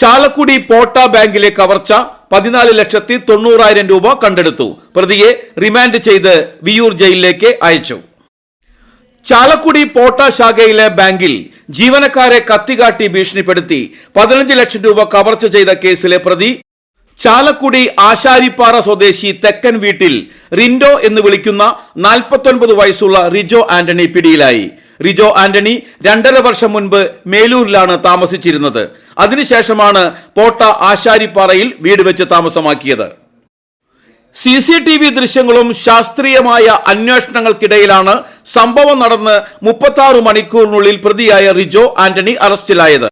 ചാലക്കുടി പോട്ട ബാങ്കിലെ കവർച്ച പതിനാല് ലക്ഷത്തി തൊണ്ണൂറായിരം രൂപ കണ്ടെടുത്തു. പ്രതിയെ റിമാൻഡ് ചെയ്ത് വിയൂർ ജയിലിലേക്ക് അയച്ചു. ചാലക്കുടി പോട്ട ശാഖയിലെ ബാങ്കിൽ ജീവനക്കാരെ കത്തികാട്ടി ഭീഷണിപ്പെടുത്തി പതിനഞ്ച് ലക്ഷം രൂപ കവർച്ച ചെയ്ത കേസിലെ പ്രതി ചാലക്കുടി ആശാരിപ്പാറ സ്വദേശി തെക്കൻ വീട്ടിൽ റിൻഡോ എന്ന് വിളിക്കുന്ന നാൽപ്പത്തൊൻപത് വയസ്സുള്ള റിജോ ആന്റണി പിടിയിലായി. റിജോ ആന്റണി രണ്ടര വർഷം മുൻപ് മേലൂരിലാണ് താമസിച്ചിരുന്നത്. അതിനുശേഷമാണ് പോട്ട ആശാരിപ്പാറയിൽ വീട് വെച്ച് താമസമാക്കിയത്. സി സി ടി വി ദൃശ്യങ്ങളും ശാസ്ത്രീയമായ അന്വേഷണങ്ങൾക്കിടയിലാണ് സംഭവം നടന്ന് മുപ്പത്തി ആറ് മണിക്കൂറിനുള്ളിൽ പ്രതിയായ റിജോ ആന്റണി അറസ്റ്റിലായത്.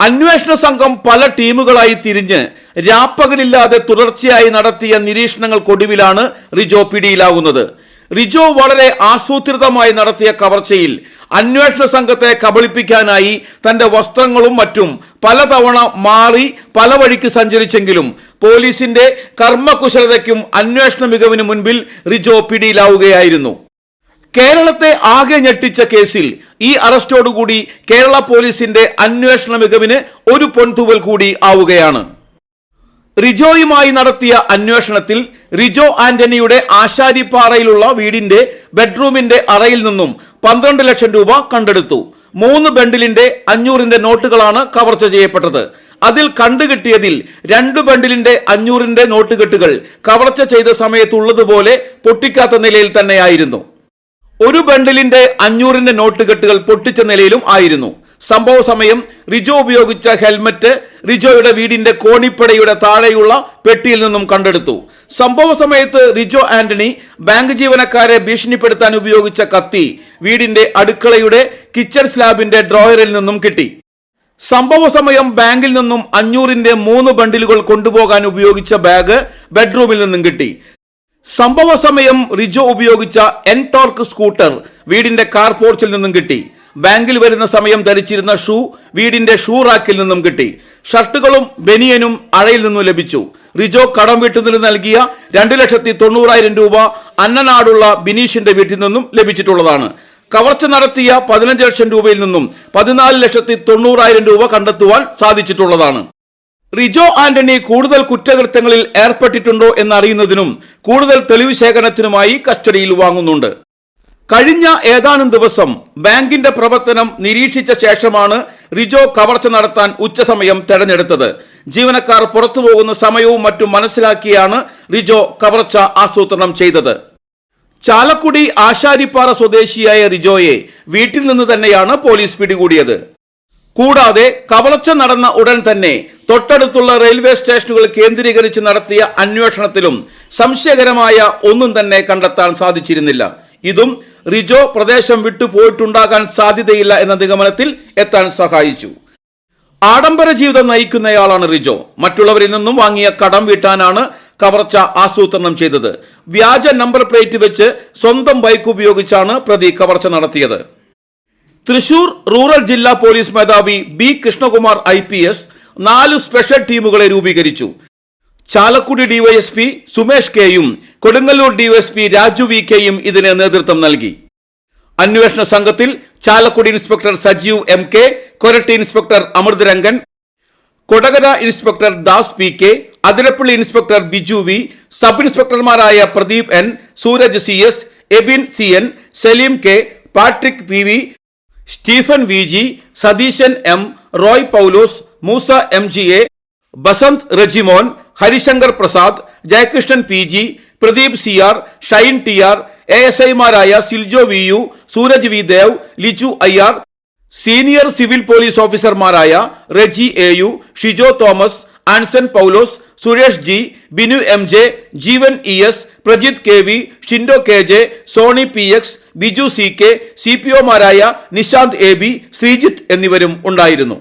അന്വേഷണ സംഘം പല ടീമുകളായി തിരിഞ്ഞ് രാപ്പകലില്ലാതെ തുടർച്ചയായി നടത്തിയ നിരീക്ഷണങ്ങൾക്കൊടുവിലാണ് റിജോ പിടിയിലാകുന്നത് റിജോ വളരെ ആസൂത്രിതമായി നടത്തിയ കവർച്ചയിൽ അന്വേഷണ സംഘത്തെ കബളിപ്പിക്കാനായി തന്റെ വസ്ത്രങ്ങളും മറ്റും പലതവണ മാറി പല വഴിക്ക് സഞ്ചരിച്ചെങ്കിലും പോലീസിന്റെ കർമ്മകുശലതയ്ക്കും അന്വേഷണ മികവിന് മുൻപിൽ റിജോ പിടിയിലാവുകയായിരുന്നു. കേരളത്തെ ആകെ ഞെട്ടിച്ച കേസിൽ ഈ അറസ്റ്റോടുകൂടി കേരള പോലീസിന്റെ അന്വേഷണ മികവിന് ഒരു പൊൻതൂവൽ കൂടി ആവുകയാണ്. റിജോയുമായി നടത്തിയ അന്വേഷണത്തിൽ റിജോ ആന്റണിയുടെ ആശാരിപ്പാറയിലുള്ള വീടിന്റെ ബെഡ്റൂമിന്റെ അറയിൽ നിന്നും പന്ത്രണ്ട് ലക്ഷം രൂപ കണ്ടെടുത്തു. മൂന്ന് ബണ്ടിലിന്റെ അഞ്ഞൂറിന്റെ നോട്ടുകളാണ് കവർച്ച ചെയ്യപ്പെട്ടത്. അതിൽ കണ്ടുകിട്ടിയതിൽ രണ്ട് ബണ്ടിലിന്റെ അഞ്ഞൂറിന്റെ നോട്ടുകെട്ടുകൾ കവർച്ച ചെയ്ത സമയത്തുള്ളതുപോലെ പൊട്ടിക്കാത്ത നിലയിൽ തന്നെയായിരുന്നു. ഒരു ബണ്ടിലിന്റെ അഞ്ഞൂറിന്റെ നോട്ട് കെട്ടുകൾ പൊട്ടിച്ച നിലയിലും ആയിരുന്നു. സംഭവ സമയം റിജോ ഉപയോഗിച്ച ഹെൽമറ്റ് റിജോയുടെ വീടിന്റെ കോണിപ്പടയുടെ താഴെയുള്ള പെട്ടിയിൽ നിന്നും കണ്ടെടുത്തു. സംഭവ സമയത്ത് റിജോ ആന്റണി ബാങ്ക് ജീവനക്കാരെ ഭീഷണിപ്പെടുത്താൻ ഉപയോഗിച്ച കത്തി വീടിന്റെ അടുക്കളയുടെ കിച്ചൺ സ്ലാബിന്റെ ഡ്രോയറിൽ നിന്നും കിട്ടി. സംഭവ സമയം ബാങ്കിൽ നിന്നും അഞ്ഞൂറിന്റെ മൂന്ന് ബണ്ടിലുകൾ കൊണ്ടുപോകാൻ ഉപയോഗിച്ച ബാഗ് ബെഡ്റൂമിൽ നിന്നും കിട്ടി. സംഭവ സമയം റിജോ ഉപയോഗിച്ച എൻടോർക്ക് സ്കൂട്ടർ വീടിന്റെ കാർ പോർച്ചിൽ നിന്നും കിട്ടി. ബാങ്കിൽ വരുന്ന സമയം ധരിച്ചിരുന്ന ഷൂ വീടിന്റെ ഷൂ റാക്കിൽ നിന്നും കിട്ടി. ഷർട്ടുകളും ബനിയനും അഴയിൽ നിന്നും ലഭിച്ചു. റിജോ കടം വീട്ടുന്നതിന് നൽകിയ രണ്ട് ലക്ഷത്തി തൊണ്ണൂറായിരം രൂപ അന്നനാടുള്ള ബിനീഷിന്റെ വീട്ടിൽ നിന്നും ലഭിച്ചിട്ടുള്ളതാണ്. കവർച്ച നടത്തിയ പതിനഞ്ച് ലക്ഷം രൂപയിൽ നിന്നും പതിനാല് ലക്ഷത്തി തൊണ്ണൂറായിരം രൂപ കണ്ടെത്തുവാൻ സാധിച്ചിട്ടുള്ളതാണ്. റിജോ ആന്റണി കൂടുതൽ കുറ്റകൃത്യങ്ങളിൽ ഏർപ്പെട്ടിട്ടുണ്ടോ എന്നറിയുന്നതിനും കൂടുതൽ തെളിവ് ശേഖരണത്തിനുമായി കസ്റ്റഡിയിൽ വാങ്ങുന്നുണ്ട്. കഴിഞ്ഞ ഏതാനും ദിവസം ബാങ്കിന്റെ പ്രവർത്തനം നിരീക്ഷിച്ച ശേഷമാണ് റിജോ കവർച്ച നടത്താൻ ഉച്ചസമയം തെരഞ്ഞെടുത്തത്. ജീവനക്കാർ പുറത്തുപോകുന്ന സമയവും മറ്റും മനസ്സിലാക്കിയാണ് റിജോ കവർച്ച ആസൂത്രണം ചെയ്തത്. ചാലക്കുടി ആശാരിപ്പാറ സ്വദേശിയായ റിജോയെ വീട്ടിൽ നിന്ന് തന്നെയാണ് പോലീസ് പിടികൂടിയത്. കൂടാതെ കവർച്ച നടന്ന ഉടൻ തന്നെ തൊട്ടടുത്തുള്ള റെയിൽവേ സ്റ്റേഷനുകൾ കേന്ദ്രീകരിച്ച് നടത്തിയ അന്വേഷണത്തിലും സംശയകരമായ ഒന്നും തന്നെ കണ്ടെത്താൻ സാധിച്ചിരുന്നില്ല. ഇതും റിജോ പ്രദേശം വിട്ടു പോയിട്ടുണ്ടാകാൻ സാധ്യതയില്ല എന്ന നിഗമനത്തിൽ എത്താൻ സഹായിച്ചു. ആഡംബര ജീവിതം നയിക്കുന്നയാളാണ് റിജോ. മറ്റുള്ളവരിൽ നിന്നും വാങ്ങിയ കടം വീട്ടാനാണ് കവർച്ച ആസൂത്രണം ചെയ്തത്. വ്യാജ നമ്പർ പ്ലേറ്റ് വെച്ച് സ്വന്തം ബൈക്ക് ഉപയോഗിച്ചാണ് പ്രതി കവർച്ച നടത്തിയത്. തൃശൂർ റൂറൽ ജില്ലാ പോലീസ് മേധാവി B Krishnakumar I P S നാല് സ്പെഷ്യൽ ടീമുകളെ രൂപീകരിച്ചു. ചാലക്കുടി ഡിവൈഎസ്പി സുമേഷ് കെയും കൊടുങ്ങല്ലൂർ ഡിവൈഎസ്പി രാജു വി കെയും ഇതിന് നേതൃത്വം നൽകി. അന്വേഷണ സംഘത്തിൽ Chalakudy inspector Sajeev M K Koratty inspector Amrutharangan Kodakara inspector Das P K Athirappilly inspector Biju V sub ഇൻസ്പെക്ടർമാരായ Pradeep N Sooraj C S Abin C N Saleem K Patrick P V Stephen V G Satheesan M Roy Paulose Moosa M G A Basanth Rejimon Harishankar Prasad Jayakrishnan P G Pradeep C R Shine T R A S ഐമാരായ Siljo V U Sooraj V Dev Liju I R senior civil police ഓഫീസർമാരായ Reji A U Shijo Thomas Anson Paulose Suresh G Binu M J Jeevan E S Prajith K V Shindo K J Sony P X Biju C K C P ഒമാരായ Nishanth A B Sreejith എന്നിവരും ഉണ്ടായിരുന്നു.